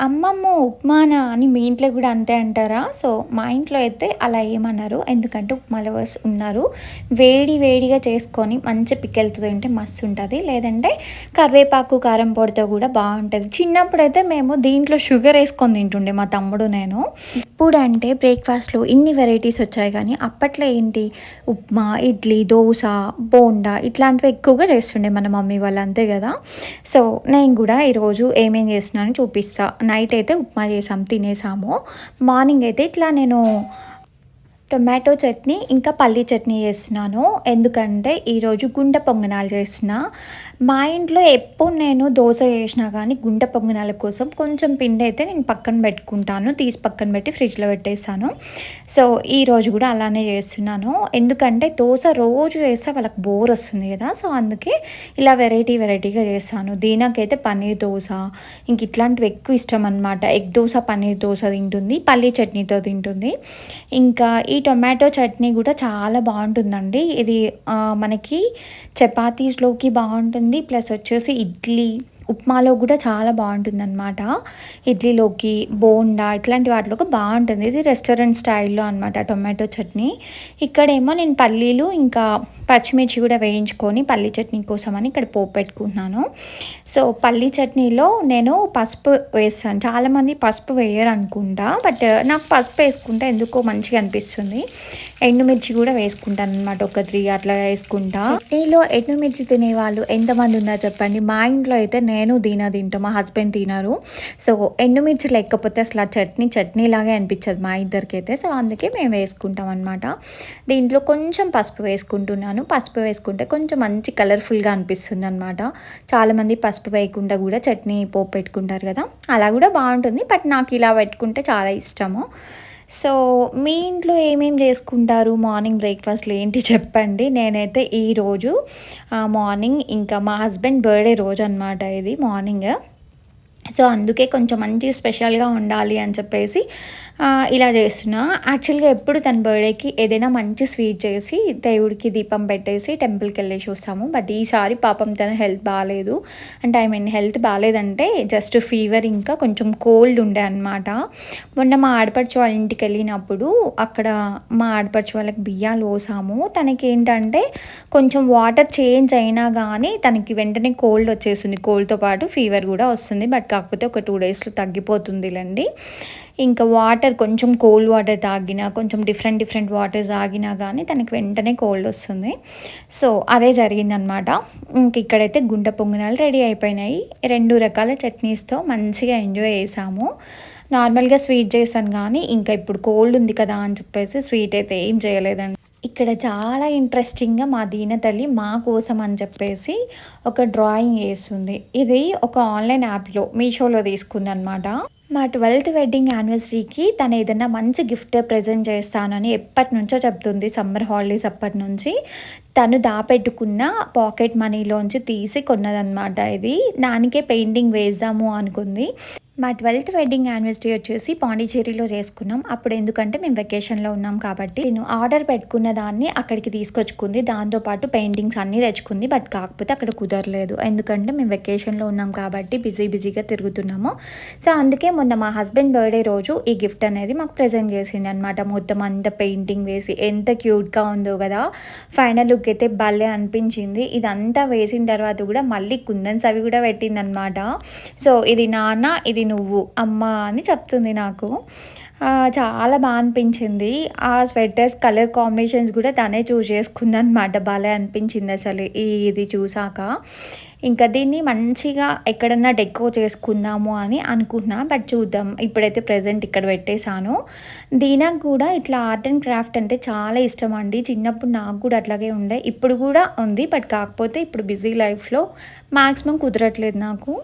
అమ్మమ్మ ఉప్మానా అని మీ ఇంట్లో కూడా అంతే అంటారా? సో మా ఇంట్లో అయితే అలా ఏమన్నారు. ఎందుకంటే ఉప్మా లవర్స్ ఉన్నారు. వేడి వేడిగా చేసుకొని మంచి పికెల్తో తింటే మస్తు ఉంటుంది. లేదంటే కరివేపాకు కారం పొడితో కూడా బాగుంటుంది. చిన్నప్పుడు అయితే మేము దీంట్లో షుగర్ వేసుకొని తింటుండే మా తమ్ముడు నేను. ఇప్పుడు అంటే బ్రేక్ఫాస్ట్లో ఇన్ని వెరైటీస్ వచ్చాయి కానీ అప్పట్లో ఏంటి? ఉప్మా ఇడ్లీ దోశ బోండా ఇట్లాంటివి ఎక్కువగా చేస్తుండే మన మమ్మీ వాళ్ళు అంతే కదా? సో నేను కూడా ఈరోజు ఏమేం చేస్తున్నానో చూపిస్తాను నైట్ అయితే ఉప్మా చేసాం తినేసాము. మార్నింగ్ అయితే ఇట్లా నేను టొమాటో చట్నీ ఇంకా పల్లీ చట్నీ చేస్తున్నాను. ఎందుకంటే ఈరోజు గుండె పొంగనాలు చేసిన. మా ఇంట్లో ఎప్పుడు నేను దోశ చేసినా కానీ గుండె పొంగనాల కోసం కొంచెం పిండి అయితే నేను పక్కన పెట్టుకుంటాను. తీసి పక్కన పెట్టి ఫ్రిడ్జ్లో పెట్టేస్తాను. సో ఈరోజు కూడా అలానే చేస్తున్నాను. ఎందుకంటే దోశ రోజు చేస్తే వాళ్ళకి బోర్ వస్తుంది కదా. సో అందుకే ఇలా వెరైటీ వెరైటీగా చేస్తాను. దీనికైతే పన్నీర్ దోశ. ఇంక ఇట్లాంటివి ఎక్కువ ఇష్టం అనమాట ఎగ్ దోశ పన్నీర్ దోశ తింటుంది. పల్లీ చట్నీతో తింటుంది. ఇంకా ఈ ఈ టొమాటో చట్నీ కూడా చాలా బాగుంటుందండి. ఇది మనకి చపాతీస్లోకి బాగుంటుంది. ప్లస్ వచ్చేసి ఇడ్లీ ఉప్మాలో కూడా చాలా బాగుంటుందన్నమాట. ఇడ్లీలోకి బోండా ఇట్లాంటి వాటిలోకి బాగుంటుంది. ఇది రెస్టారెంట్ స్టైల్లో అనమాట టొమాటో చట్నీ. ఇక్కడేమో నేను పల్లీలు ఇంకా పచ్చిమిర్చి కూడా వేయించుకొని పల్లీ చట్నీ కోసం అని ఇక్కడ పోపు పెట్టుకుంటున్నాను. సో పల్లీ చట్నీలో నేను పసుపు వేస్తాను. చాలామంది పసుపు వేయరు అనుకుంటా బట్ నాకు పసుపు వేసుకుంటే ఎందుకో మంచిగా అనిపిస్తుంది. ఎండుమిర్చి కూడా వేసుకుంటాను అనమాట ఒక త్రీ అట్లా వేసుకుంటా. చట్నీలో ఎండుమిర్చి తినేవాళ్ళు ఎంతమంది ఉన్నారు చెప్పండి? మా ఇంట్లో అయితే నేను దీనా తింటాం మా హస్బెండ్ తినరు. సో ఎండుమిర్చి లేకపోతే అసలు ఆ చట్నీ చట్నీ లాగే అనిపించదు మా ఇద్దరికైతే. సో అందుకే మేము వేసుకుంటాం అనమాట దీంట్లో కొంచెం పసుపు వేసుకుంటున్నాను. పసుపు వేసుకుంటే కొంచెం మంచి కలర్ఫుల్గా అనిపిస్తుంది అనమాట చాలామంది పసుపు వేయకుండా కూడా చట్నీ పోపు పెట్టుకుంటారు కదా అలా కూడా బాగుంటుంది. బట్ నాకు ఇలా పెట్టుకుంటే చాలా ఇష్టము. సో మీ ఇంట్లో ఏమేమి చేసుకుంటారు? మార్నింగ్ బ్రేక్ఫాస్ట్లు ఏంటి చెప్పండి. నేనైతే ఈరోజు మార్నింగ్ ఇంకా మా హస్బెండ్ బర్త్డే రోజు అనమాట ఇది మార్నింగ్. సో అందుకే కొంచెం మంచి స్పెషల్గా ఉండాలి అని చెప్పేసి ఇలా చేస్తున్నా. యాక్చువల్గా ఎప్పుడు తన బర్త్డేకి ఏదైనా మంచి స్వీట్ చేసి దేవుడికి దీపం పెట్టేసి టెంపుల్కి వెళ్ళేసి వస్తాము. బట్ ఈసారి పాపం తన హెల్త్ బాగాలేదు. అంటే ఐ మీన్ హెల్త్ బాగాలేదంటే జస్ట్ ఫీవర్ ఇంకా కొంచెం కోల్డ్ ఉండే అనమాట మొన్న మా ఆడపడుచు వాళ్ళ ఇంటికి వెళ్ళినప్పుడు అక్కడ మా ఆడపడుచు వాళ్ళకి బియ్యాలు పోసాము. తనకి ఏంటంటే కొంచెం వాటర్ చేంజ్ అయినా కానీ తనకి వెంటనే కోల్డ్ వచ్చేసింది కోల్డ్తో పాటు ఫీవర్ కూడా వస్తుంది. బట్ కాకపోతే ఒక టూ డేస్లో తగ్గిపోతుందిలేండి. ఇంకా వాటర్ కొంచెం కోల్డ్ వాటర్ తాగినా కొంచెం డిఫరెంట్ డిఫరెంట్ వాటర్ తాగినా కానీ తనకి వెంటనే కోల్డ్ వస్తుంది. సో అదే జరిగిందనమాట ఇంక ఇక్కడైతే గుండె పొంగనాలు రెడీ అయిపోయినాయి. రెండు రకాల చట్నీస్తో మంచిగా ఎంజాయ్ చేసాము. నార్మల్గా స్వీట్ చేశాను కానీ ఇంకా ఇప్పుడు కోల్డ్ ఉంది కదా అని చెప్పేసి స్వీట్ అయితే ఏం చేయలేదండి. ఇక్కడ చాలా ఇంట్రెస్టింగ్గా మా దీన తల్లి మా కోసం అని చెప్పేసి ఒక డ్రాయింగ్ వేస్తుంది. ఇది ఒక ఆన్లైన్ యాప్లో మీషోలో తీసుకుంది అనమాట మా ట్వెల్త్ వెడ్డింగ్ యానివర్సరీకి తను ఏదైనా మంచి గిఫ్ట్ ప్రజెంట్ చేస్తానని ఎప్పటి నుంచో చెప్తుంది సమ్మర్ హాలిడేస్ అప్పటి నుంచి తను దాపెట్టుకున్న పాకెట్ మనీలోంచి తీసి కొన్నదనమాట ఇది. దానికే పెయింటింగ్ వేద్దాము అనుకుంది. మా ట్వెల్త్ వెడ్డింగ్ యానివర్సరీ వచ్చేసి పాండిచేరిలో చేసుకున్నాం. అప్పుడు ఎందుకంటే మేము వెకేషన్లో ఉన్నాం కాబట్టి నేను ఆర్డర్ పెట్టుకున్న దాన్ని అక్కడికి తీసుకొచ్చుకుంది. దాంతోపాటు పెయింటింగ్స్ అన్నీ తెచ్చుకుంది. బట్ కాకపోతే అక్కడ కుదరలేదు. ఎందుకంటే మేము వెకేషన్లో ఉన్నాం కాబట్టి బిజీ బిజీగా తిరుగుతున్నాము. సో అందుకే మొన్న మా హస్బెండ్ బర్త్డే రోజు ఈ గిఫ్ట్ అనేది మాకు ప్రజెంట్ చేసింది అనమాట మొత్తం అంత పెయింటింగ్ వేసి ఎంత క్యూట్గా ఉందో కదా. ఫైనల్ లుక్ అయితే భలే అనిపించింది. ఇదంతా వేసిన తర్వాత కూడా మళ్ళీ కుందన్స్ అవి కూడా పెట్టింది అనమాట సో ఇది నాన్న ఇది నువ్వు అమ్మ అని చెప్తుంది నాకు. చాలా బాగా అనిపించింది. ఆ స్వెటర్స్ కలర్ కాంబినేషన్స్ కూడా తనే చూస్ చేసుకుంది అనమాట బాగా అనిపించింది అసలు ఈ ఇది చూసాక. ఇంకా దీన్ని మంచిగా ఎక్కడన్నా డెకో చేసుకుందాము అని అనుకున్నా బట్ చూద్దాం. ఇప్పుడైతే ప్రజెంట్ ఇక్కడ పెట్టేశాను. దీనికి కూడా ఇట్లా ఆర్ట్ అండ్ క్రాఫ్ట్ అంటే చాలా ఇష్టం అండి. చిన్నప్పుడు నాకు కూడా అట్లాగే ఉండే. ఇప్పుడు కూడా ఉంది. బట్ కాకపోతే ఇప్పుడు బిజీ లైఫ్లో మ్యాక్సిమం కుదరట్లేదు నాకు.